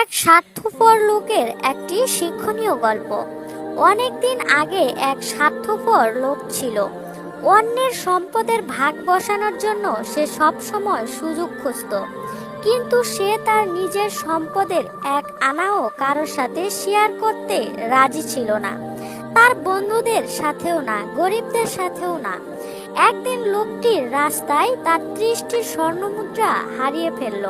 এক স্বার্থপর লোকের একটি শিক্ষণীয় গল্প। অনেকদিন আগে এক স্বার্থপর লোক ছিল। অন্যের সম্পদের ভাগ বসানোর জন্য সে সব সময় সুযোগ খুঁজত। কিন্তু সে তার নিজের সম্পদের এক আনাও কারোর সাথে শেয়ার করতে রাজি ছিল না। তার বন্ধুদের সাথেও না, গরিবদের সাথেও না। একদিন লোকটির রাস্তায় তার ত্রিশটি স্বর্ণমুদ্রা হারিয়ে ফেলল।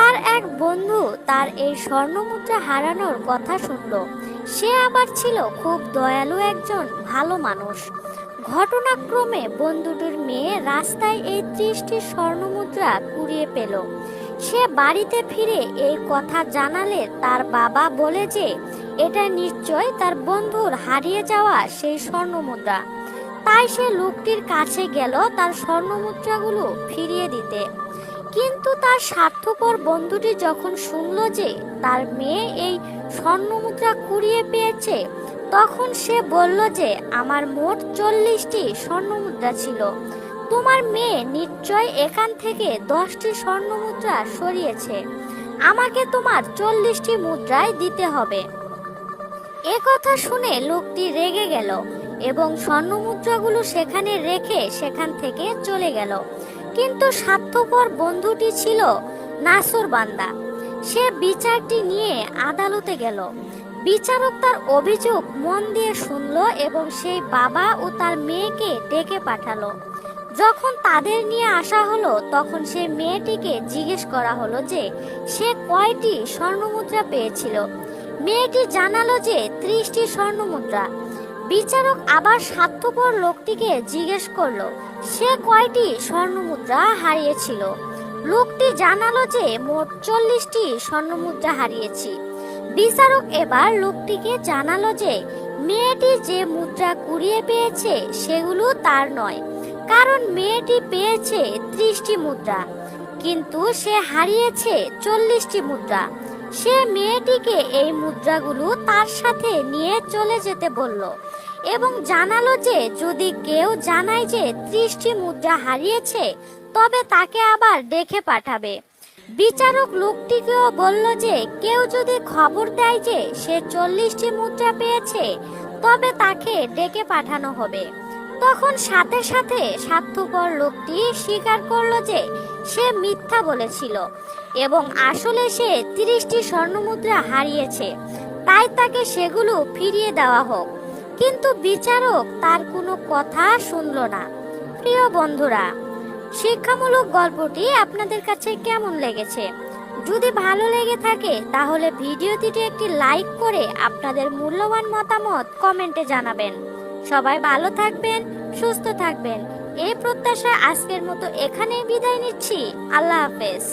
তার এক বন্ধু তার এই স্বর্ণমুদ্রা হারানোর কথা শুনল। সে আবার ছিল খুব দয়ালু একজন ভালো মানুষ। ঘটনাক্রমে বন্ধুটির মেয়ে রাস্তায় এই ত্রিশটি স্বর্ণমুদ্রা কুড়িয়ে পেল। সে বাড়িতে ফিরে এই কথা জানালে তার বাবা বলে যে, এটা নিশ্চয় তার বন্ধুর হারিয়ে যাওয়া সেই স্বর্ণমুদ্রা। তাই সে লোকটির কাছে গেল তার স্বর্ণমুদ্রাগুলো ফিরিয়ে দিতে। কিন্তু তার স্বার্থপর বন্ধুটি যখন শুনল যে তার মেয়ে এই স্বর্ণমুদ্রা কুড়িয়ে পেয়েছে, তখন সে বলল যে, আমার মোট চল্লিশটি স্বর্ণমুদ্রা ছিল। তোমার মেয়ে নিশ্চয় এখান থেকে দশটি স্বর্ণমুদ্রা সরিয়েছে। আমাকে তোমার চল্লিশটি মুদ্রায় দিতে হবে। এ কথা শুনে লোকটি রেগে গেল এবং স্বর্ণমুদ্রাগুলো সেখানে রেখে সেখান থেকে চলে গেল। কিন্তু স্বার্থপর বন্ধুটি ছিল নাসর বান্দা। সে বিচারটি নিয়ে আদালতে গেল। বিচারক তার অভিযোগ মন দিয়ে শুনল এবং সেই বাবা ও তার মেয়েকে ডেকে পাঠালো। যখন তাদের নিয়ে আসা হলো, তখন সে মেয়েটিকে জিজ্ঞেস করা হলো যে, সে কয়টি স্বর্ণমুদ্রা পেয়েছিল? মেয়েটি জানালো যে, ত্রিশটি স্বর্ণমুদ্রা। বিচারক আবার স্বার্থপর লোকটিকে জিজ্ঞেস করল, সে কয়টি স্বর্ণমুদ্রা হারিয়েছিল? লোকটি জানালো যে, মোট চল্লিশটি স্বর্ণমুদ্রা হারিয়েছি। বিচারক এবার লোকটিকে জানালো যে, মেয়েটি যে মুদ্রা কুড়িয়ে পেয়েছে, সেগুলো তার নয়। কারণ মেয়েটি পেয়েছে ত্রিশটি মুদ্রা, কিন্তু সে হারিয়েছে চল্লিশটি মুদ্রা। সে মেয়েটিকে এই মুদ্রাগুলো তার সাথে নিয়ে চলে যেতে বলল এবং জানালো যে যদি কেউ জানায় যে ত্রিশটি মুদ্রা হারিয়েছে, তবে তাকে আবার ডেকে পাঠাবে। বিচারক লোকটিকেও বলল যে কেউ যদি খবর দেয় যে সে চল্লিশটি মুদ্রা পেয়েছে, তবে তাকে ডেকে পাঠানো হবে। তখন সাথে সাথে স্বার্থপর লোকটি স্বীকার করল যে সে মিথ্যা বলেছিল এবং আসলে সে তিরিশটি স্বর্ণমুদ্রা হারিয়েছে। তাই তাকে সেগুলো ফিরিয়ে দেওয়া হোক। কিন্তু বিচারক তার কোনো কথা শুনল না। প্রিয় বন্ধুরা, শিক্ষামূলক গল্পটি আপনাদের কাছে কেমন লেগেছে? যদি ভালো লেগে থাকে, তাহলে ভিডিওটিতে একটি লাইক করে আপনাদের মূল্যবান মতামত কমেন্টে জানাবেন। সবাই ভালো থাকবেন সুস্থ থাকবেন। এই প্রত্যাশা আজকের মতো এখানেই বিদায় নিচ্ছি। আল্লাহ হাফেজ।